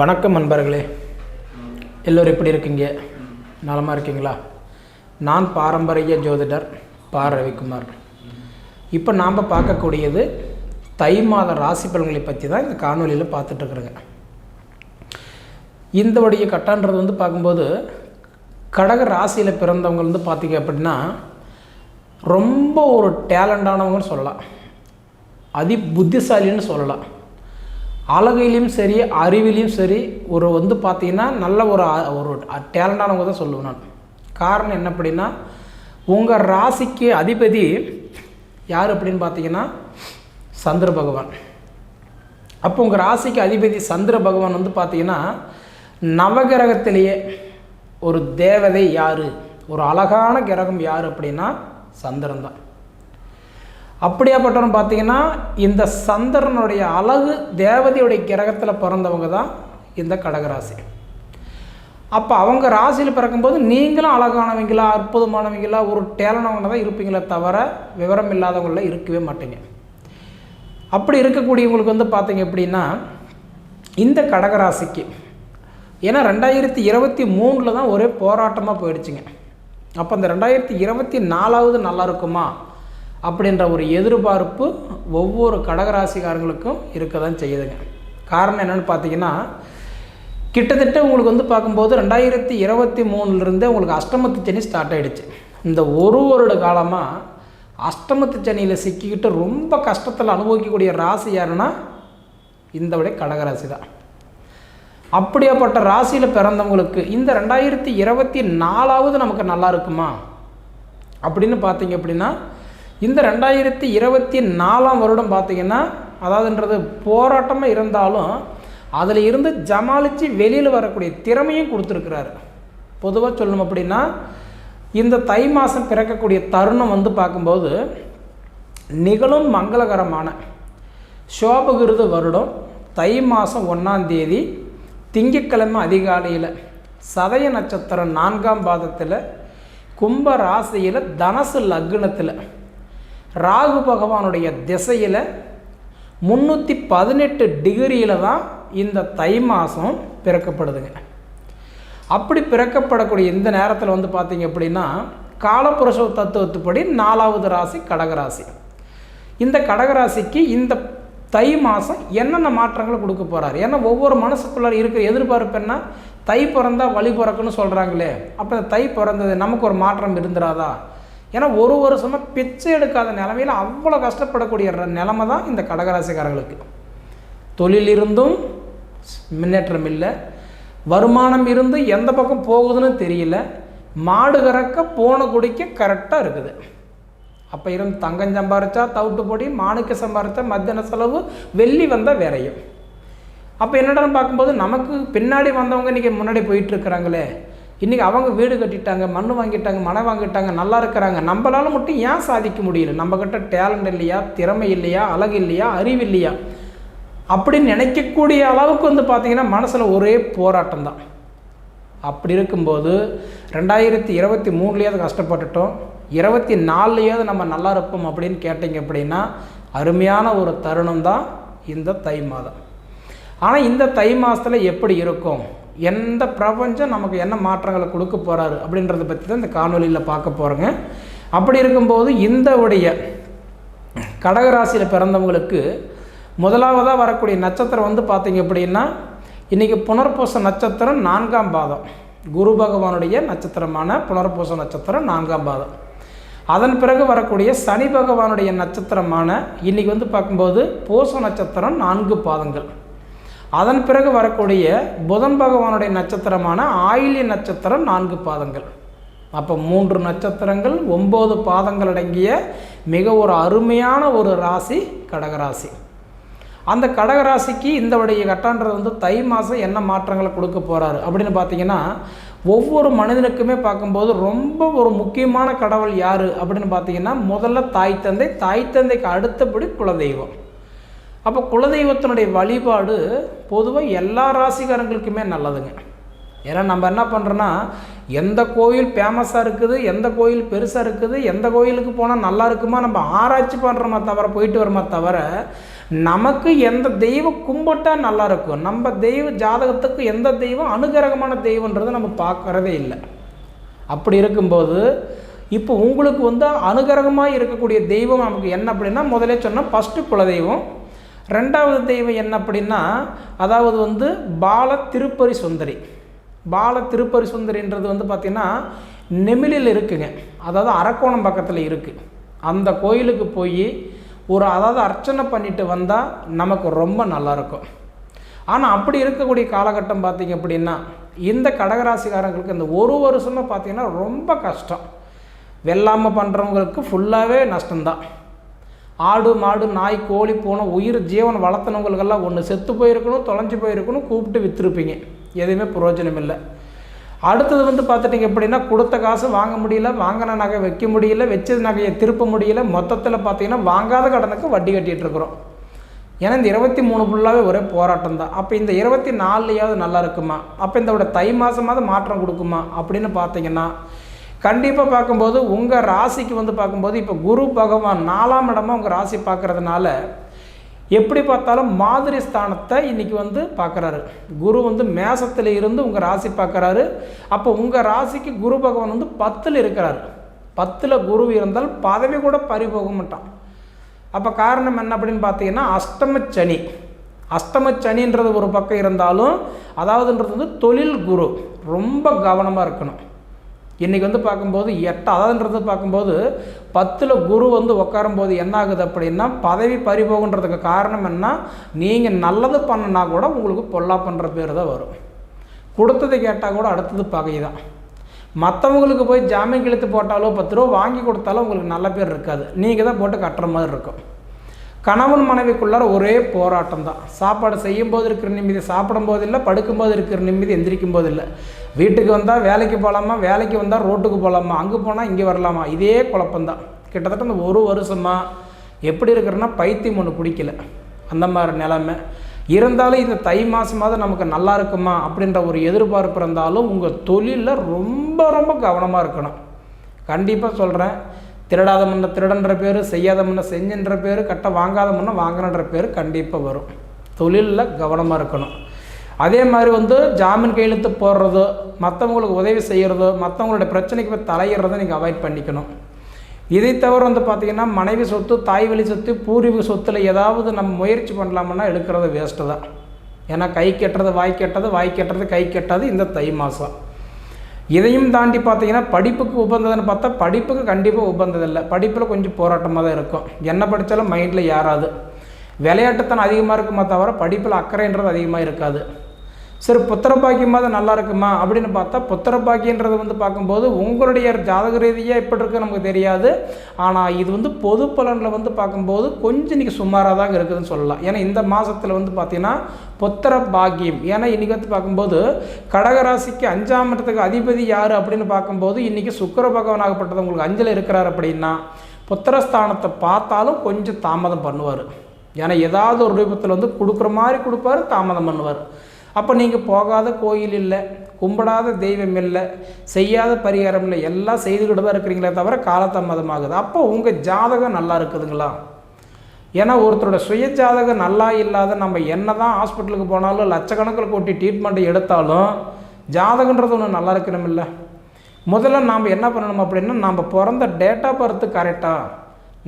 வணக்கம் நண்பர்களே. எல்லோரும் எப்படி இருக்கீங்க? நலமாக இருக்கீங்களா? நான் பாரம்பரிய ஜோதிடர் பா. ரவிக்குமார். இப்போ நாம் பார்க்கக்கூடியது தை மாத ராசி பலன்களை பற்றி தான் இந்த காணொலியில் பார்த்துட்ருக்குறேங்க இந்த உடைய கட்டான்றது வந்து பார்க்கும்போது கடக ராசியில் பிறந்தவங்க வந்து பார்த்திங்க அப்படின்னா ரொம்ப ஒரு டேலண்டானவங்கன்னு சொல்லலாம். அதி புத்திசாலின்னு சொல்லலாம். அழகிலையும் சரி அறிவிலையும் சரி ஒரு வந்து பார்த்தீங்கன்னா நல்ல ஒரு ஒரு டேலண்டானவங்க தான் சொல்லுவேன் நான். காரணம் என்ன அப்படின்னா உங்கள் ராசிக்கு அதிபதி யார் அப்படின்னு பார்த்தீங்கன்னா சந்திர பகவான். அப்போ உங்கள் ராசிக்கு அதிபதி சந்திர பகவான் வந்து பார்த்தீங்கன்னா நவகிரகத்திலேயே ஒரு தேவதை யார் ஒரு அழகான கிரகம் யார் அப்படின்னா சந்திரன் தான். அப்படியாப்பட்டவன் பார்த்தீங்கன்னா இந்த சந்திரனுடைய அழகு தேவதையுடைய கிரகத்தில் பிறந்தவங்க தான் இந்த கடகராசி. அப்போ அவங்க ராசியில் பிறக்கும்போது நீங்களும் அழகானவங்களா அற்புதமானவங்களா ஒரு டேலனவங்க தான் இருப்பீங்களே தவிர விவரம் இல்லாதவங்கள இருக்கவே மாட்டீங்க. அப்படி இருக்கக்கூடியவங்களுக்கு வந்து பார்த்தீங்க அப்படின்னா இந்த கடகராசிக்கு ஏன்னா ரெண்டாயிரத்தி இருபத்தி மூணில் தான் ஒரே போராட்டமாக போயிடுச்சுங்க. அப்போ அந்த ரெண்டாயிரத்தி இருபத்தி நாலாவது நல்லா இருக்குமா? அப்படின்ற ஒரு எதிர்பார்ப்பு ஒவ்வொரு கடகராசிக்காரங்களுக்கும் இருக்க தான் செய்யுதுங்க. காரணம் என்னென்னு பார்த்தீங்கன்னா கிட்டத்தட்ட உங்களுக்கு வந்து பார்க்கும்போது ரெண்டாயிரத்தி இருபத்தி மூணுலேருந்தே உங்களுக்கு அஷ்டமத்து சனி ஸ்டார்ட் ஆகிடுச்சு இந்த ஒரு வருட காலமாக அஷ்டமத்து சனியில் சிக்கிக்கிட்டு ரொம்ப கஷ்டத்தில் அனுபவிக்கக்கூடிய ராசி யாருன்னா இந்த விட கடகராசி தான் அப்படியாப்பட்ட ராசியில் பிறந்தவங்களுக்கு இந்த ரெண்டாயிரத்தி இருபத்தி நாலாவது நமக்கு நல்லா இருக்குமா? அப்படின்னு பார்த்தீங்க அப்படின்னா இந்த ரெண்டாயிரத்தி இருபத்தி நாலாம் வருடம் பார்த்தீங்கன்னா அதாவதுன்றது போராட்டமாக இருந்தாலும் அதில் இருந்து ஜமாளித்து வெளியில் வரக்கூடிய திறமையும் கொடுத்துருக்கிறாரு. பொதுவாக சொல்லணும் அப்படின்னா இந்த தை மாதம் பிறக்கக்கூடிய தருணம் வந்து பார்க்கும்போது நிகழும் மங்களகரமான சோபகிருத வருடம் தை மாதம் ஒன்றாம் தேதி திங்கட்கிழமை அதிகாலையில் சதய நட்சத்திரம் நான்காம் பாதத்தில் கும்ப ராசியில் தனசு லக்னத்தில் ராகு பகவானுடைய திசையில் முந்நூற்றி பதினெட்டு டிகிரியில் தான் இந்த தை மாதம் பிறக்கப்படுதுங்க. அப்படி பிறக்கப்படக்கூடிய இந்த நேரத்தில் வந்து பார்த்தீங்க அப்படின்னா காலப்புருஷ தத்துவத்துப்படி நாலாவது ராசி கடகராசி இந்த கடகராசிக்கு இந்த தை மாதம் என்னென்ன மாற்றங்களை கொடுக்க போகிறார் ஏன்னா ஒவ்வொரு மனசுக்குள்ளார இருக்கிற எதிர்பார்ப்பு என்ன? தை பிறந்தா வழி பிறக்குன்னு சொல்கிறாங்களே அப்போ தை பிறந்தது நமக்கு ஒரு மாற்றம் இருந்துராதா? ஏன்னா ஒரு வருஷமாக பிச்சை எடுக்காத நிலமையில் அவ்வளோ கஷ்டப்படக்கூடிய நிலமை தான் இந்த கடகராசிக்காரர்களுக்கு. தொழில் இருந்தும் முன்னேற்றம் இல்லை. வருமானம் இருந்து எந்த பக்கம் போகுதுன்னு தெரியல. மாடு கறக்க போன குடிக்க கரெக்டாக இருக்குது. அப்போ இருந்து தங்கம் சம்பாரிச்சா தவிட்டு பொடி மாணிக்க சம்பாரிச்சா மத்தியான செலவு வெள்ளி வந்தால் வேறையும் அப்போ என்னடான்னு பார்க்கும்போது நமக்கு பின்னாடி வந்தவங்க இன்றைக்கி முன்னாடி போயிட்டுருக்குறாங்களே இன்றைக்கி அவங்க வீடு கட்டிட்டாங்க மண் வாங்கிட்டாங்க மனை வாங்கிட்டாங்க நல்லா இருக்கிறாங்க. நம்மளால் மட்டும் ஏன் சாதிக்க முடியல? நம்மக்கிட்ட டேலண்ட் இல்லையா? திறமை இல்லையா? அழகு இல்லையா? அறிவு இல்லையா? அப்படின்னு நினைக்கக்கூடிய அளவுக்கு வந்து பார்த்திங்கன்னா மனசில் ஒரே போராட்டம் தான். அப்படி இருக்கும்போது ரெண்டாயிரத்தி இருபத்தி மூணுலேயாவது கஷ்டப்பட்டுட்டோம். இருபத்தி நாலுலேயாவது நம்ம நல்லா இருப்போம் அப்படின்னு கேட்டிங்க அப்படின்னா அருமையான ஒரு தருணம் தான் இந்த தை மாதம். ஆனால் இந்த தை மாதத்தில் எப்படி இருக்கும்? எந்த பிரபஞ்சம் நமக்கு என்ன மாற்றங்களை கொடுக்க போகிறாரு அப்படின்றத பற்றி தான் இந்த காணொலியில் பார்க்க போகிறோங்க அப்படி இருக்கும்போது இந்த உடைய கடகராசியில் பிறந்தவங்களுக்கு முதலாவதாக வரக்கூடிய நட்சத்திரம் வந்து பார்த்தீங்க அப்படின்னா இன்றைக்கி புனர்பூச நட்சத்திரம் நான்காம் பாதம். குரு பகவானுடைய நட்சத்திரமான புனர்பூச நட்சத்திரம் நான்காம் பாதம். அதன் பிறகு வரக்கூடிய சனி பகவானுடைய நட்சத்திரமான இன்றைக்கி வந்து பார்க்கும்போது பூச நட்சத்திரம் நான்கு பாதங்கள். அதன் பிறகு வரக்கூடிய புதன் பகவானுடைய நட்சத்திரமான ஆயில்ய நட்சத்திரம் நான்கு பாதங்கள். அப்போ மூன்று நட்சத்திரங்கள் ஒம்பது பாதங்கள் அடங்கிய மிக ஒரு அருமையான ஒரு ராசி கடகராசி. அந்த கடகராசிக்கு இந்த உடைய கட்டான்றது வந்து தை மாதம் என்ன மாற்றங்களை கொடுக்க போகிறாரு அப்படின்னு பார்த்தீங்கன்னா ஒவ்வொரு மனிதனுக்குமே பார்க்கும்போது ரொம்ப ஒரு முக்கியமான கடவுள் யார்? அப்படின்னு பார்த்தீங்கன்னா முதல்ல தாய் தந்தை தாய் தந்தைக்கு அடுத்தபடி குலதெய்வம். அப்போ குலதெய்வத்தினுடைய வழிபாடு பொதுவாக எல்லா ராசிக்காரங்களுக்குமே நல்லதுங்க. ஏன்னா நம்ம என்ன பண்ணுறோன்னா எந்த கோயில் ஃபேமஸாக இருக்குது எந்த கோயில் பெருசாக இருக்குது எந்த கோயிலுக்கு போனால் நல்லா இருக்குமா நம்ம ஆராய்ச்சி பண்ணுறோமா தவிர போயிட்டு வரோமா தவிர நமக்கு எந்த தெய்வம் கும்பிட்டா நல்லா இருக்கும் நம்ம தெய்வ ஜாதகத்துக்கு எந்த தெய்வம் அனுகிரகமான தெய்வன்றதை நம்ம பார்க்கறதே இல்லை. அப்படி இருக்கும்போது இப்போ உங்களுக்கு வந்து அனுகிரகமாக இருக்கக்கூடிய தெய்வம் நமக்கு என்ன அப்படின்னா முதலே சொன்னால் ஃபஸ்ட்டு குலதெய்வம் ரெண்டாவது தெய்வம் என்ன அப்படின்னா அதாவது வந்து பால திருப்பரி சுந்தரி. பால திருப்பரி சுந்தரின்றது வந்து பார்த்திங்கன்னா நெமிலில் இருக்குங்க. அதாவது அரக்கோணம் பக்கத்தில் இருக்குது அந்த கோயிலுக்கு போய் ஒரு அதாவது அர்ச்சனை பண்ணிட்டு வந்தால் நமக்கு ரொம்ப நல்லாயிருக்கும் ஆனால் அப்படி இருக்கக்கூடிய காலகட்டம் பார்த்திங்க அப்படின்னா இந்த கடகராசிக்காரங்களுக்கு இந்த ஒரு வருஷமாக பார்த்திங்கன்னா ரொம்ப கஷ்டம். வெள்ளாமல் பண்ணுறவங்களுக்கு ஃபுல்லாகவே நஷ்டம்தான். ஆடு மாடு நாய் கோழி போன உயிர் ஜீவன் வளர்த்தனவங்களுக்கெல்லாம் ஒன்று செத்து போயிருக்கணும் தொலைஞ்சு போயிருக்கணும் கூப்பிட்டு விற்றுருப்பீங்க எதுவுமே பிரயோஜனம் இல்லை அடுத்தது வந்து பார்த்துட்டிங்க எப்படின்னா கொடுத்த காசு வாங்க முடியல வாங்கின நகை வைக்க முடியல வச்ச நகையை திருப்ப முடியல மொத்தத்தில் பார்த்தீங்கன்னா வாங்காத கடனுக்கு வட்டி கட்டிகிட்டு இருக்கிறோம். ஏன்னா இந்த இருபத்தி மூணு ஃபுல்லாகவே ஒரே போராட்டம் தான். அப்போ இந்த இருபத்தி நாலுலையாவது நல்லா இருக்குமா? அப்போ இந்த தை மாதமாவது மாற்றம் கொடுக்குமா? அப்படின்னு பார்த்தீங்கன்னா கண்டிப்பாக பார்க்கும்போது உங்கள் ராசிக்கு வந்து பார்க்கும்போது இப்போ குரு பகவான் நாலாம் இடமா உங்கள் ராசி பார்க்குறதுனால எப்படி பார்த்தாலும் மாதிரி ஸ்தானத்தை இன்றைக்கி வந்து பார்க்குறாரு. குரு வந்து மேசத்தில் இருந்து உங்கள் ராசி பார்க்குறாரு. அப்போ உங்கள் ராசிக்கு குரு பகவான் வந்து பத்தில் இருக்கிறார். பத்தில் குரு இருந்தால் பதவி கூட பறிபோக மாட்டான் அப்போ காரணம் என்ன அப்படின்னு பார்த்தீங்கன்னா அஷ்டம சனி. அஷ்டம சனின்றது ஒரு பக்கம் இருந்தாலும் அதாவதுன்றது வந்து தொழில் குரு. ரொம்ப கவனமாக இருக்கணும். இன்றைக்கி வந்து பார்க்கும்போது எட்டு பார்க்கும்போது பத்தில் குரு வந்து உட்காரும்போது என்ன ஆகுது அப்படின்னா பதவி பறிபோகுன்றதுக்கு காரணம் என்ன? நீங்கள் நல்லது பண்ணனா கூட உங்களுக்கு பொல்லா பண்ணுற பேர் தான் வரும். கொடுத்ததை கேட்டால் கூட அடுத்தது பகை தான் மற்றவங்களுக்கு போய் ஜாமீன் கிழித்து போட்டாலோ பத்து ரூபா வாங்கி கொடுத்தாலும் உங்களுக்கு நல்ல பேர் இருக்காது. நீங்கள் தான் போட்டு கட்டுற மாதிரி இருக்கும். கணவன் மனைவிக்குள்ளார ஒரே போராட்டம் தான் சாப்பாடு செய்யும் போது இருக்கிற நிம்மதி சாப்பிடும் போது இல்லை படுக்கும்போது இருக்கிற நிம்மதி எந்திரிக்கும் போது இல்லை. வீட்டுக்கு வந்தால் வேலைக்கு போகலாமா வேலைக்கு வந்தால் ரோட்டுக்கு போகலாமா அங்கே போனால் இங்கே வரலாமா இதே குழப்பம்தான். கிட்டத்தட்ட இந்த ஒரு வருஷமாக எப்படி இருக்கிறன்னா பைத்தியம் ஒன்று பிடிக்கல. அந்த மாதிரி நிலமை. இருந்தாலும் இந்த தை மாதமாவது நமக்கு நல்லா இருக்குமா அப்படின்ற ஒரு எதிர்பார்ப்பு இருந்தாலும் உங்கள் தொழிலில் ரொம்ப ரொம்ப கவனமாக இருக்கணும். கண்டிப்பாக சொல்கிறேன் திருடாத முன்ன திருடன்ற பேர் செய்யாத முன்ன செஞ்சுன்ற பேர் கட்ட வாங்காத முன்ன வாங்கினன்ற பேர் கண்டிப்பாக வரும். தொழிலில் கவனமாக இருக்கணும். அதே மாதிரி வந்து ஜாமீன் கையெழுத்து போடுறதோ மற்றவங்களுக்கு உதவி செய்கிறதோ மற்றவங்களுடைய பிரச்சனைக்கு போய் தலையிடுறதை நீங்கள் அவாய்ட் பண்ணிக்கணும். இதை தவிர வந்து பார்த்திங்கன்னா மனைவி சொத்து தாய் வழி சொத்து பூர்வீக சொத்தில் ஏதாவது நம்ம முயற்சி பண்ணலாமுன்னா எடுக்கிறது வேஸ்ட்டு தான். ஏன்னா கை கெட்டுறது வாய் கெட்டது வாய் கெட்டுறது கை கெட்டது இந்த தை மாதம் இதையும் தாண்டி பார்த்தீங்கன்னா படிப்புக்கு உபந்ததுன்னு பார்த்தா படிப்புக்கு கண்டிப்பாக உபந்ததில்லை படிப்பில் கொஞ்சம் போராட்டமாக தான் இருக்கும். என்ன படித்தாலும் மைண்டில் யாராது விளையாட்டுத்தனம் அதிகமாக இருக்குமா தவிர படிப்பில் அக்கறைன்றது அதிகமாக இருக்காது. சரி புத்திர பாக்கியமாக நல்லா இருக்குமா? அப்படின்னு பார்த்தா புத்திர பாக்கியன்றது வந்து பார்க்கும்போது உங்களுடைய ஜாதக ரீதியாக எப்படி இருக்குது நமக்கு தெரியாது. ஆனால் இது வந்து பொது பலனில் வந்து பார்க்கும்போது கொஞ்சம் இன்றைக்கி சுமாராக தான் இருக்குதுன்னு சொல்லலாம். ஏன்னா இந்த மாதத்தில் வந்து பார்த்திங்கன்னா புத்திர பாக்கியம் ஏன்னா இன்றைக்கி வந்து பார்க்கும்போது கடகராசிக்கு அஞ்சாம் இடத்துக்கு அதிபதி யார் அப்படின்னு பார்க்கும்போது இன்றைக்கி சுக்கர பகவானாகப்பட்டது உங்களுக்கு அஞ்சில் இருக்கிறார் அப்படின்னா புத்திரஸ்தானத்தை பார்த்தாலும் கொஞ்சம் தாமதம் பண்ணுவார். ஏன்னா ஏதாவது ஒரு ரூபத்தில் வந்து கொடுக்குற மாதிரி கொடுப்பாரு தாமதம் பண்ணுவார். அப்போ நீங்கள் போகாத கோயில் இல்லை கும்பிடாத தெய்வம் இல்லை செய்யாத பரிகாரம் இல்லை எல்லாம் செய்துக்கிட்டு தான் இருக்கிறீங்களே தவிர காலதாமதமாகுது அப்போ உங்கள் ஜாதகம் நல்லா இருக்குதுங்களா? ஏன்னா ஒருத்தரோட சுய ஜாதகம் நல்லா இல்லாத நம்ம என்ன தான் ஹாஸ்பிட்டலுக்கு போனாலும் லட்சக்கணக்கில் கூட்டி ட்ரீட்மெண்ட்டை எடுத்தாலும் ஜாதகன்றது ஒன்று நல்லா இருக்கணும் இல்லை முதல்ல நாம் என்ன பண்ணணும் அப்படின்னா நம்ம பிறந்த டேட் ஆஃப் பர்த்து கரெக்டாக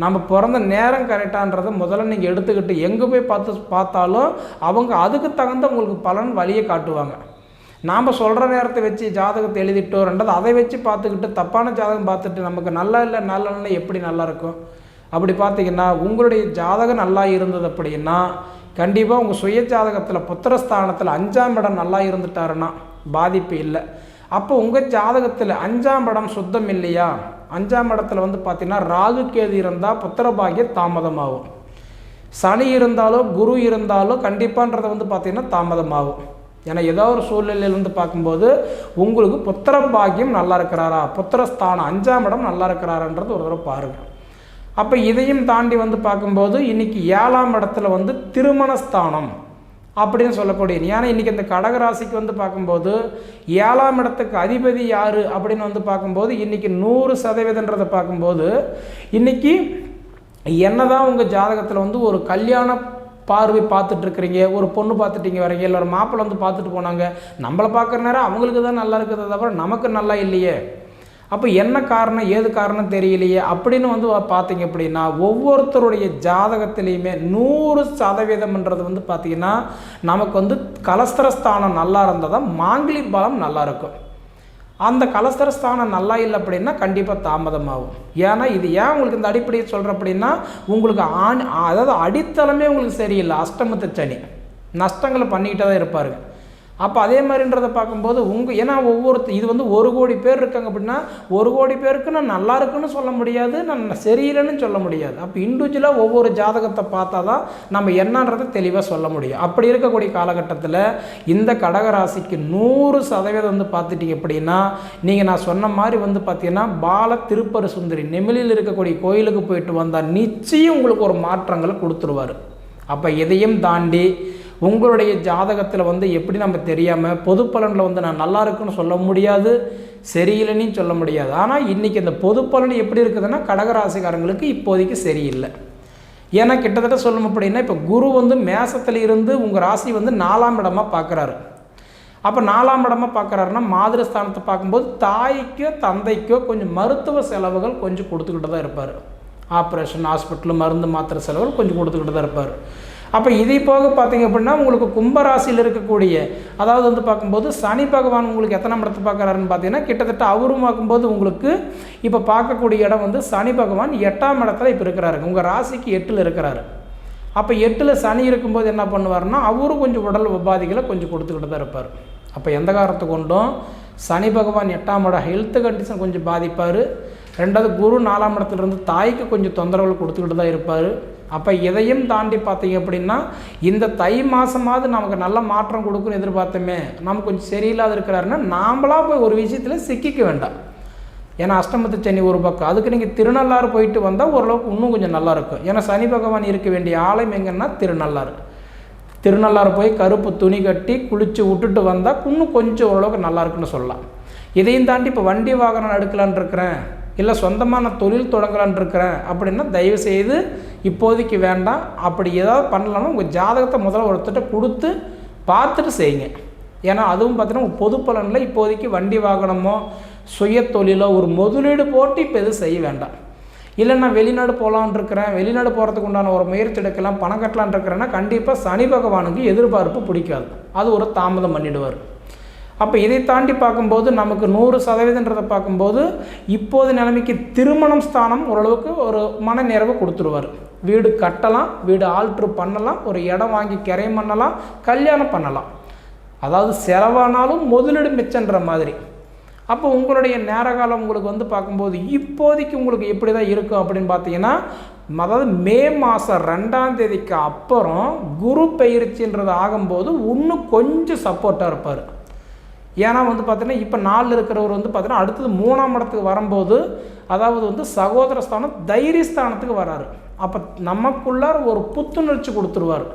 நம்ம பிறந்த நேரம் கரெக்டான்றதை முதல்ல நீங்கள் எடுத்துக்கிட்டு எங்கே போய் பார்த்து பார்த்தாலும் அவங்க அதுக்கு தகுந்த உங்களுக்கு பலன் வழியை காட்டுவாங்க. நாம் சொல்கிற நேரத்தை வச்சு ஜாதகத்தை எழுதிட்டோ ரெண்டாவது அதை வச்சு பார்த்துக்கிட்டு தப்பான ஜாதகம் பார்த்துட்டு நமக்கு நல்லா இல்லை நல்ல இல்லை எப்படி நல்லா இருக்கும்? அப்படி பார்த்தீங்கன்னா உங்களுடைய ஜாதகம் நல்லா இருந்தது அப்படின்னா கண்டிப்பாக உங்கள் சுய ஜாதகத்தில் புத்திரஸ்தானத்தில் அஞ்சாம் இடம் நல்லா இருந்துட்டாருன்னா பாதிப்பு இல்லை. அப்போ உங்கள் ஜாதகத்தில் அஞ்சாம் இடம் சுத்தம் இல்லையா? அஞ்சாம் இடத்துல வந்து பார்த்தீங்கன்னா ராகு கேது இருந்தால் புத்திரபாகிய தாமதமாகும். சனி இருந்தாலோ குரு இருந்தாலோ கண்டிப்பான்றதை வந்து பார்த்திங்கன்னா தாமதமாகும். ஏன்னா ஏதோ ஒரு சூழ்நிலையிலிருந்து பார்க்கும்போது உங்களுக்கு புத்திர பாக்கியம் நல்லா இருக்கிறாரா? புத்திரஸ்தானம் அஞ்சாம் இடம் நல்லா இருக்கிறாரான்றது ஒரு தடவை பாருங்கள் அப்போ இதையும் தாண்டி வந்து பார்க்கும்போது இன்றைக்கி ஏழாம் இடத்துல வந்து திருமணஸ்தானம். அப்படின்னு சொல்லக்கூடிய ஏன்னா இன்றைக்கி இந்த கடகராசிக்கு வந்து பார்க்கும்போது ஏழாம் இடத்துக்கு அதிபதி யார் அப்படின்னு வந்து பார்க்கும்போது இன்றைக்கி நூறு சதவீதன்றதை பார்க்கும்போது இன்றைக்கி என்ன தான் உங்கள் ஜாதகத்தில் வந்து ஒரு கல்யாண பார்வை பார்த்துட்டு இருக்கிறீங்க ஒரு பொண்ணு பார்த்துட்டீங்க வரீங்க இல்லை ஒரு மாப்பிள்ளை வந்து பார்த்துட்டு போனாங்க நம்மளை பார்க்குற நேரம் அவங்களுக்கு தான் நல்லா இருக்கிறத தவிர நமக்கு நல்லா இல்லையே. அப்போ என்ன காரணம் ஏது காரணம் தெரியலையே அப்படின்னு வந்து பார்த்தீங்க அப்படின்னா ஒவ்வொருத்தருடைய ஜாதகத்திலையுமே நூறு சதவீதம்ன்றது வந்து பார்த்திங்கன்னா நமக்கு வந்து கலஸ்தரஸ்தானம் நல்லா இருந்தால் தான் மாங்கிலி பலம் நல்லா இருக்கும். அந்த கலஸ்தரஸ்தானம் நல்லா இல்லை அப்படின்னா கண்டிப்பாக தாமதமாகும். ஏன்னா இது ஏன் உங்களுக்கு இந்த அடிப்படையை சொல்கிற அப்படின்னா உங்களுக்கு ஆண் அதாவது அடித்தளமே உங்களுக்கு சரியில்லை அஷ்டமத்து சனி. நஷ்டங்களை பண்ணிக்கிட்டே தான் இருப்பாருங்க. அப்போ அதே மாதிரின்றதை பார்க்கும்போது உங்கள் ஏன்னா ஒவ்வொரு இது வந்து ஒரு கோடி பேர் இருக்காங்க அப்படின்னா ஒரு கோடி பேருக்கு நான் நல்லா இருக்குன்னு சொல்ல முடியாது நான் சரியில்லைன்னு சொல்ல முடியாது. அப்போ இண்டிவிஜுவலாக ஒவ்வொரு ஜாதகத்தை பார்த்தா தான் நம்ம என்னன்றதை தெளிவாக சொல்ல முடியும். அப்படி இருக்கக்கூடிய காலகட்டத்தில் இந்த கடகராசிக்கு நூறு சதவீதம் வந்து பார்த்துட்டீங்க அப்படின்னா நீங்கள் நான் சொன்ன மாதிரி வந்து பார்த்தீங்கன்னா பால திருப்பரு சுந்தரி நெமிலில் இருக்கக்கூடிய கோயிலுக்கு போயிட்டு வந்தால் நிச்சயம் உங்களுக்கு ஒரு மாற்றங்களை கொடுத்துருவார். அப்போ இதையும் தாண்டி உங்களுடைய ஜாதகத்தில் வந்து எப்படி நம்ம தெரியாமல் பொது பலனில் வந்து நான் நல்லா இருக்குன்னு சொல்ல முடியாது சரியில்லைன்னு சொல்ல முடியாது. ஆனால் இன்றைக்கி இந்த பொது பலன் எப்படி இருக்குதுன்னா கடகராசிக்காரங்களுக்கு இப்போதைக்கு சரியில்லை. ஏன்னா கிட்டத்தட்ட சொல்லணும் அப்படின்னா இப்போ குரு வந்து மேசத்தில் இருந்து உங்கள் ராசி வந்து நாலாம் இடமாக பார்க்குறாரு அப்போ நாலாம் இடமா பார்க்குறாருன்னா மாதிரஸ்தானத்தை பார்க்கும்போது தாய்க்கோ தந்தைக்கோ கொஞ்சம் மருத்துவ செலவுகள் கொஞ்சம் கொடுத்துக்கிட்டு தான் இருப்பார். ஆப்ரேஷன் ஹாஸ்பிட்டல் மருந்து மாத்திரை செலவுகள் கொஞ்சம் கொடுத்துக்கிட்டு தான் இருப்பார். அப்போ இதை போக பார்த்தீங்க அப்படின்னா உங்களுக்கு கும்பராசியில் இருக்கக்கூடிய அதாவது வந்து பார்க்கும்போது சனி பகவான் உங்களுக்கு எத்தனை இடத்து பார்க்குறாருன்னு பார்த்தீங்கன்னா கிட்டத்தட்ட அவரும் பார்க்கும்போது உங்களுக்கு இப்போ பார்க்கக்கூடிய இடம் வந்து சனி பகவான் எட்டாம் இடத்துல இப்போ இருக்கிறாரு. உங்கள் ராசிக்கு எட்டில் இருக்கிறாரு. அப்போ எட்டில் சனி இருக்கும்போது என்ன பண்ணுவார்னா அவரும் கொஞ்சம் உடல் உபாதிகளை கொஞ்சம் கொடுத்துக்கிட்டு தான் இருப்பார். அப்போ எந்த காரணத்தை கொண்டும் சனி பகவான் எட்டாம் இடம் ஹெல்த் கண்டிஷன் கொஞ்சம் பாதிப்பார். ரெண்டாவது குரு நாலாம் இடத்துலேருந்து தாய்க்கு கொஞ்சம் தொந்தரவுகள் கொடுத்துக்கிட்டு தான் இருப்பார். அப்போ இதையும் தாண்டி பார்த்தீங்க அப்படின்னா இந்த தை மாதமாவது நமக்கு நல்ல மாற்றம் கொடுக்குன்னு எதிர்பார்த்தோமே நம்ம கொஞ்சம் சரியில்லாத இருக்கிறாருன்னா நாமளாக போய் ஒரு விஷயத்தில் சிக்கிக்க வேண்டாம். ஏன்னா அஷ்டமத்து சனி ஒரு பக்கம். அதுக்கு நீங்கள் திருநள்ளாறு போயிட்டு வந்தால் ஓரளவுக்கு இன்னும் கொஞ்சம் நல்லாயிருக்கும் ஏன்னா சனி பகவான் இருக்க வேண்டிய ஆலயம் எங்கன்னா திருநள்ளாறு. திருநள்ளாறு போய் கருப்பு துணி கட்டி குளித்து விட்டுட்டு வந்தால் இன்னும் கொஞ்சம் ஓரளவுக்கு நல்லா இருக்குன்னு சொல்லலாம். இதையும் தாண்டி இப்போ வண்டி வாகனம் எடுக்கலான் இருக்கிறேன். இல்லை சொந்தமான தொழில் தொடங்கலான் இருக்கிறேன். அப்படின்னா தயவு செய்து இப்போதைக்கு வேண்டாம். அப்படி ஏதாவது பண்ணலாம்னா உங்கள் ஜாதகத்தை முதல்ல ஒருத்தட்ட கொடுத்து பார்த்துட்டு செய்யுங்க. ஏன்னா அதுவும் பார்த்தீங்கன்னா பொது பலனில் இப்போதைக்கு வண்டி வாகனமோ சுய தொழிலோ ஒரு முதலீடு போட்டு இப்போ எதுவும் செய்ய வேண்டாம். இல்லை நான் வெளிநாடு போகலான் இருக்கிறேன் வெளிநாடு போகிறதுக்கு உண்டான ஒரு முயற்சி எடுக்கலாம் பணம் கட்டலான் இருக்கிறேன்னா கண்டிப்பாக சனி பகவானுக்கு எதிர்பார்ப்பு பிடிக்காது. அது ஒரு தாமதம் பண்ணிடுவார். அப்போ இதை தாண்டி பார்க்கும்போது நமக்கு நூறு சதவீதன்றதை பார்க்கும்போது இப்போது நிலைமைக்கு திருமணம் ஸ்தானம் ஓரளவுக்கு ஒரு மன நிறைவை கொடுத்துருவார். வீடு கட்டலாம் வீடு ஆல்ட்ரு பண்ணலாம் ஒரு இடம் வாங்கி கரை பண்ணலாம் கல்யாணம் பண்ணலாம். அதாவது செலவானாலும் முதலீடு மிச்சன்ற மாதிரி. அப்போ உங்களுடைய நேர காலம் உங்களுக்கு வந்து பார்க்கும்போது இப்போதைக்கு உங்களுக்கு எப்படி தான் இருக்கும் அப்படின்னு பார்த்தீங்கன்னா அதாவது மே மாதம் ரெண்டாம் தேதிக்கு அப்புறம் குரு பயிற்சின்றது ஆகும்போது இன்னும் கொஞ்சம் சப்போர்ட்டாக இருப்பார். ஏன்னா வந்து பார்த்தீங்கன்னா இப்போ நாளில் இருக்கிறவர் வந்து பார்த்தீங்கன்னா அடுத்தது மூணாம் இடத்துக்கு வரும்போது அதாவது வந்து சகோதர ஸ்தானம் தைரியஸ்தானத்துக்கு வராரு. அப்போ நமக்குள்ளார ஒரு புத்துணர்ச்சி கொடுத்துருவார்.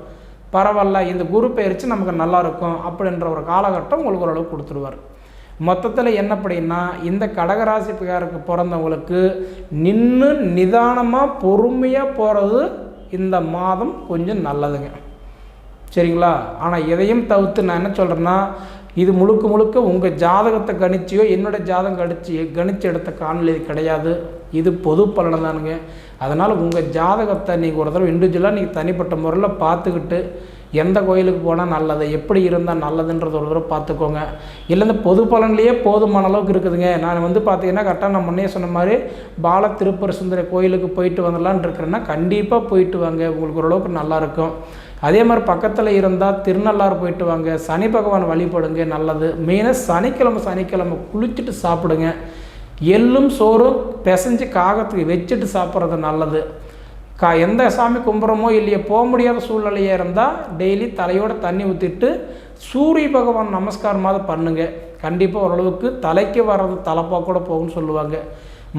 பரவாயில்ல இந்த குரு பயிற்சி நமக்கு நல்லா இருக்கும் அப்படின்ற ஒரு காலகட்டம் உங்களுக்கு ஓரளவுக்கு கொடுத்துருவார். மொத்தத்தில் என்ன அப்படின்னா இந்த கடகராசிக்காருக்கு பிறந்தவங்களுக்கு நின்று நிதானமாக பொறுமையாக போகிறது இந்த மாதம் கொஞ்சம் நல்லதுங்க. சரிங்களா? ஆனால் எதையும் தவிர்த்து நான் என்ன சொல்கிறேன்னா இது முழுக்க முழுக்க உங்கள் ஜாதகத்தை கணிச்சியோ என்னோடய ஜாதகம் கணிச்சு கணிச்சு எடுத்த காணொலி கிடையாது. இது பொது பலனை தானுங்க. அதனால் உங்கள் ஜாதகத்தை நீங்கள் ஒரு தடவை இண்டிவிஜுவலாக நீங்கள் தனிப்பட்ட முறையில் பார்த்துக்கிட்டு எந்த கோயிலுக்கு போனால் நல்லது எப்படி இருந்தால் நல்லதுன்றது ஒரு தடவை பார்த்துக்கோங்க. இல்லை இந்த பொது பலன்லேயே போதுமான அளவுக்கு இருக்குதுங்க. நான் வந்து பார்த்தீங்கன்னா கரெக்டாக நான் முன்னே சொன்ன மாதிரி பால திருப்பர சுந்தர கோயிலுக்கு போயிட்டு வந்துடலான் இருக்கிறேன்னா கண்டிப்பாக போயிட்டு வாங்க. உங்களுக்கு ஓரளவுக்கு நல்லாயிருக்கும் அதே மாதிரி பக்கத்தில் இருந்தால் திருநள்ளாறு போயிட்டு வாங்க. சனி பகவான் வழிபடுங்க நல்லது. மெயினாக சனிக்கிழமை சனிக்கிழமை குளிச்சுட்டு சாப்பிடுங்க. எள்ளும் சோறும் பிசைஞ்சு காகத்துக்கு வச்சுட்டு சாப்பிட்றது நல்லது. கா எந்த சாமி கும்புறமோ இல்லையோ போக முடியாத சூழ்நிலையாக இருந்தால் டெய்லி தலையோட தண்ணி ஊற்றிட்டு சூரிய பகவான் நமஸ்காரமாவது பண்ணுங்க. கண்டிப்பாக ஓரளவுக்கு தலைக்கு வர்றது தலைப்பாக கூட போகும்னு சொல்லுவாங்க.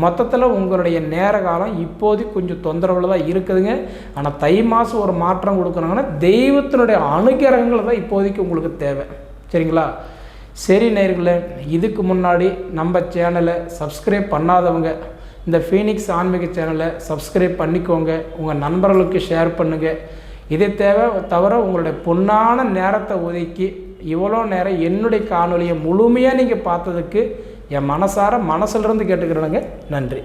மொத்தத்தில் உங்களுடைய நேர காலம் இப்போதைக்கு கொஞ்சம் தொந்தரவில் தான் இருக்குதுங்க. ஆனால் தை மாதம் ஒரு மாற்றம் கொடுக்குறாங்கன்னா தெய்வத்தினுடைய அனுகிரகங்கள் தான் இப்போதைக்கு உங்களுக்கு தேவை. சரிங்களா? சரி நேர்களே இதுக்கு முன்னாடி நம்ம சேனலை சப்ஸ்கிரைப் பண்ணாதவங்க இந்த ஃபீனிக்ஸ் ஆன்மீக சேனலை சப்ஸ்கிரைப் பண்ணிக்கோங்க. உங்கள் நண்பர்களுக்கு ஷேர் பண்ணுங்கள் இதை தேவை தவிர உங்களுடைய பொன்னான நேரத்தை ஒதுக்கி இவ்வளோ நேரம் என்னுடைய காணொலியை முழுமையாக நீங்கள் பார்த்ததுக்கு என் மனசார மனசுலேருந்து கேட்டுக்கிறேனுங்க. நன்றி.